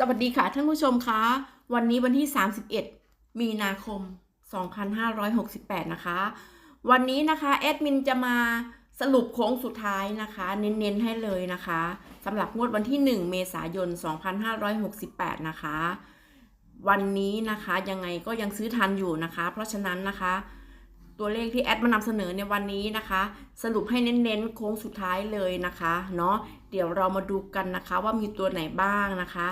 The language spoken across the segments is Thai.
สวัสดีค่ะท่านผู้ชมคะ วันนี้วันที่ 31 มีนาคม 2568 นะคะ วันนี้นะคะแอดมินจะมาสรุปโค้งสุดท้ายนะคะ เน้นๆให้เลยนะคะสำหรับงวดวันที่ 1 เมษายน 2568 นะคะ วันนี้นะคะยังไงก็ยังซื้อทันอยู่นะคะ เพราะฉะนั้นนะคะ ตัวเลขที่แอดมานำเสนอในวันนี้นะคะ สรุปให้เน้นๆโค้งสุดท้ายเลยนะคะเนาะเดี๋ยวเรามาดูกันนะคะว่ามีตัวไหนบ้างนะคะ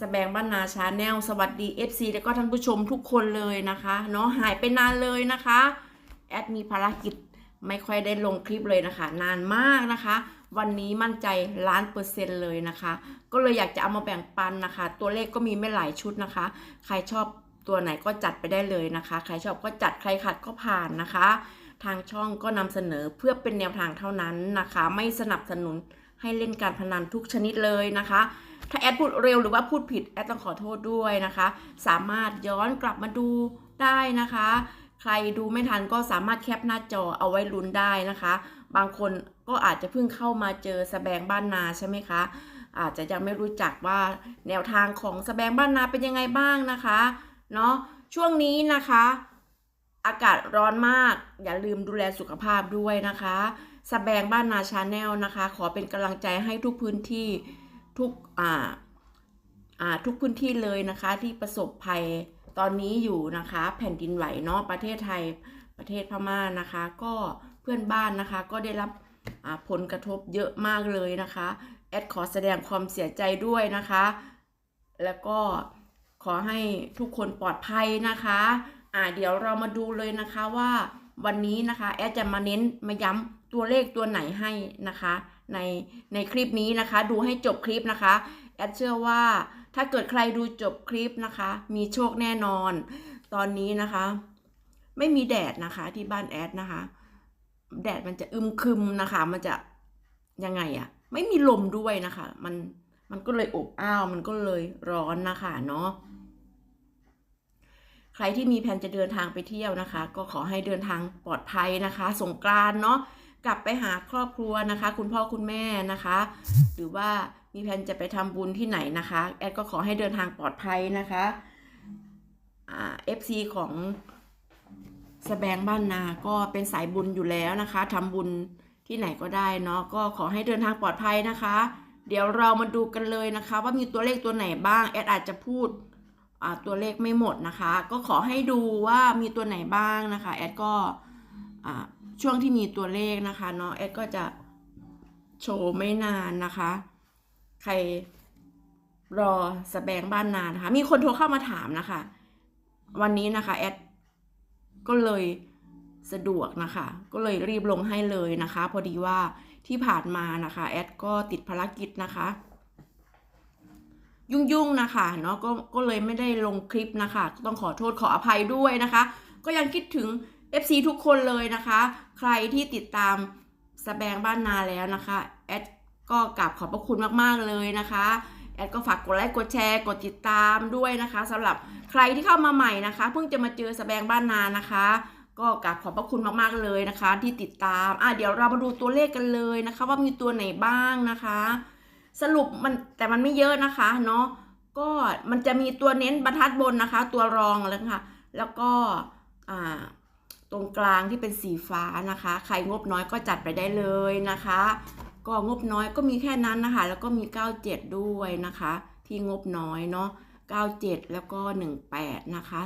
สแบงบ้านนาชาแนลสวัสดี FC แล้วก็ท่านผู้ชมทุกคนเลยนะคะเนาะหายไปนานเลยนะคะ แอดมีภารกิจไม่ค่อยได้ลงคลิปเลยนะคะ นานมากนะคะ วันนี้มั่นใจล้านเปอร์เซ็นต์เลยนะคะ ก็เลยอยากจะเอามาแบ่งปันนะคะ ตัวเลขก็มีไม่หลายชุดนะคะ ใครชอบตัวไหนก็จัดไปได้เลยนะคะ ใครชอบก็จัดใครขัดก็ผ่านนะคะ ทางช่องก็นำเสนอเพื่อเป็นแนวทางเท่านั้นนะคะ ไม่สนับสนุนให้เล่นการพนันทุกชนิดเลยนะคะ ถ้าแอดพูดเร็วหรือว่าพูดผิดแอดต้องขอโทษด้วยนะคะ สามารถย้อนกลับมาดูได้นะคะ ใครดูไม่ทันก็สามารถแคปหน้าจอเอาไว้ลุ้นได้นะคะ บางคนก็อาจจะเพิ่งเข้ามาเจอสแบงบ้านนาใช่ไหมคะ อาจจะยังไม่รู้จักว่าแนวทางของสแบงบ้านนาเป็นยังไงบ้างนะคะเนาะช่วงนี้นะคะ อากาศร้อนมาก อย่าลืมดูแลสุขภาพด้วยนะคะสแบงบ้านนาชาแนลนะคะ ขอเป็นกำลังใจให้ทุกพื้นที่ ทุกอ่าอ่าทุกพื้นที่เลยนะคะที่ประสบภัยตอนนี้อยู่นะคะ แผ่นดินไหวเนาะประเทศไทยประเทศพม่านะคะ ก็เพื่อนบ้านนะคะ ก็ได้รับอ่าผลกระทบเยอะมากเลยนะคะแอดขอแสดงความเสียใจด้วยนะคะ แล้วก็ขอให้ทุกคนปลอดภัยนะคะอ่าเดี๋ยวเรามาดูเลยนะคะว่าวันนี้นะคะ แอดจะมาเน้นมาย้ำตัวเลขตัวไหนให้นะคะ ในในคลิปนี้นะคะ ดูให้จบคลิปนะคะแอดเชื่อว่าถ้าเกิดใครดูจบคลิปนะคะ มีโชคแน่นอน ตอนนี้นะคะ ไม่มีแดดนะคะที่บ้านแอดนะคะ แดดมันจะอึมครึมนะคะ มันจะยังไงอะไม่มีลมด้วยนะคะ มันมันก็เลยอบอ้าว มันก็เลยร้อนนะคะเนาะใครที่มีแผนจะเดินทางไปเที่ยวนะคะ ก็ขอให้เดินทางปลอดภัยนะคะ สงกรานเนาะ กลับไปหาครอบครัวนะคะ คุณพ่อคุณแม่นะคะ หรือว่ามีแผนจะไปทำบุญที่ไหนนะคะ แอดก็ขอให้เดินทางปลอดภัยนะคะเอ่า FC ของสแบงบ้านนาก็เป็นสายบุญอยู่แล้วนะคะทำบุญที่ไหนก็ได้เนาะก็ขอให้เดินทางปลอดภัยนะคะ เดี๋ยวเรามาดูกันเลยนะคะ ว่ามีตัวเลขตัวไหนบ้างแอดอาจจะพูดตัวเลขไม่หมดนะคะ ก็ขอให้ดูว่ามีตัวไหนบ้างนะคะ แอดก็ ช่วงที่มีตัวเลขนะคะเนาะแอดก็จะโชว์ไม่นานนะคะ ใครรอสแบงบ้านนานนะคะ มีคนโทรเข้ามาถามนะคะ วันนี้นะคะแอดก็เลยสะดวกนะคะ ก็เลยรีบลงให้เลยนะคะ พอดีว่าที่ผ่านมานะคะแอดก็ติดภารกิจนะคะ ยุ่งๆนะคะเนาะก็ก็เลยไม่ได้ลงคลิปนะคะ ต้องขอโทษขออภัยด้วยนะคะ ก็ยังคิดถึง FC ทุกคนเลยนะคะ ใครที่ติดตามสแบงบ้านนาแล้วนะคะแอดก็กราบขอบพระคุณมากๆเลยนะคะแอดก็ฝากกดไลค์กดแชร์กดติดตามด้วยนะคะสำหรับใครที่เข้ามาใหม่นะคะ เพิ่งจะมาเจอสแบงบ้านนานะคะ ก็กราบขอบพระคุณมากๆเลยนะคะ ที่ติดตามอะเดี๋ยวเรามาดูตัวเลขกันเลยนะคะ ว่ามีตัวไหนบ้างนะคะ สรุปมันแต่มันไม่เยอะนะคะเนาะก็มันจะมีตัวเน้นบรรทัดบนนะคะ ตัวรองแล้วค่ะ แล้วก็อ่า ตรงกลางที่เป็นสีฟ้านะคะ ใครงบน้อยก็จัดไปได้เลยนะคะ ก็งบน้อยก็มีแค่นั้นนะคะ แล้วก็มี 97 ด้วยนะคะ ที่งบน้อยเนาะ97 แล้วก็ 18 นะคะ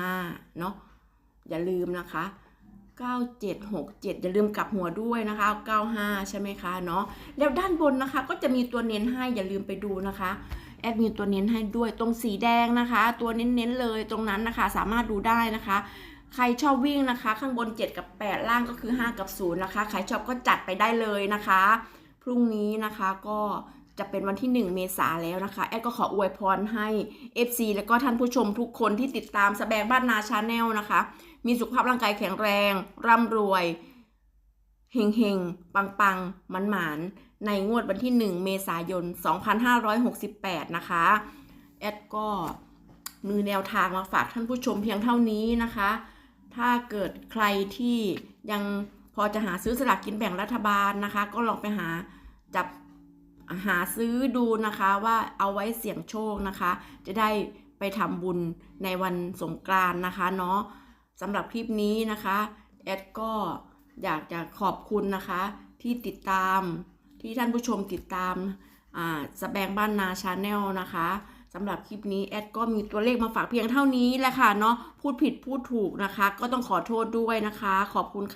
35 เนาะอย่าลืมนะคะ 9767 อย่าลืมกลับหัวด้วยนะคะ 95 ใช่ไหมคะเนาะแล้วด้านบนนะคะ ก็จะมีตัวเน้นให้อย่าลืมไปดูนะคะแอดมีตัวเน้นให้ด้วยตรงสีแดงนะคะ ตัวเน้นๆเลยตรงนั้นนะคะ สามารถดูได้นะคะ ใครชอบวิ่งนะคะ ข้างบน 7 กับ 8 ล่างก็คือ 5 กับ 0 นะคะ ใครชอบก็จัดไปได้เลยนะคะ พรุ่งนี้นะคะก็จะเป็นวันที่ 1 เมษาแล้วนะคะ แอดก็ขออวยพรให้ FC แล้วก็ท่านผู้ชมทุกคนที่ติดตามสแบงบ้านนาชาแนลนะคะ มีสุขภาพร่างกายแข็งแรง ร่ำรวยเฮงเฮงปังปังมันหมานในงวดวันที่ 1 เมษายน 2568 นะคะ แอดก็มีแนวทางมาฝากท่านผู้ชมเพียงเท่านี้นะคะ ถ้าเกิดใครที่ยังพอจะหาซื้อสลากกินแบ่งรัฐบาลนะคะ ก็ลองไปหาจับหาซื้อดูนะคะว่าเอาไว้เสี่ยงโชคนะคะ จะได้ไปทำบุญในวันสงกรานนะคะเนาะสำหรับคลิปนี้นะคะแอดก็อยากจะขอบคุณนะคะ ที่ติดตามที่ท่านผู้ชมติดตามอ่าสแบงบ้านนาชาแนลนะคะ สำหรับคลิปนี้แอดก็มีตัวเลขมาฝากเพียงเท่านี้แหละค่ะเนาะพูดผิดพูดถูกนะคะ ก็ต้องขอโทษด้วยนะคะ ขอบคุณค่ะ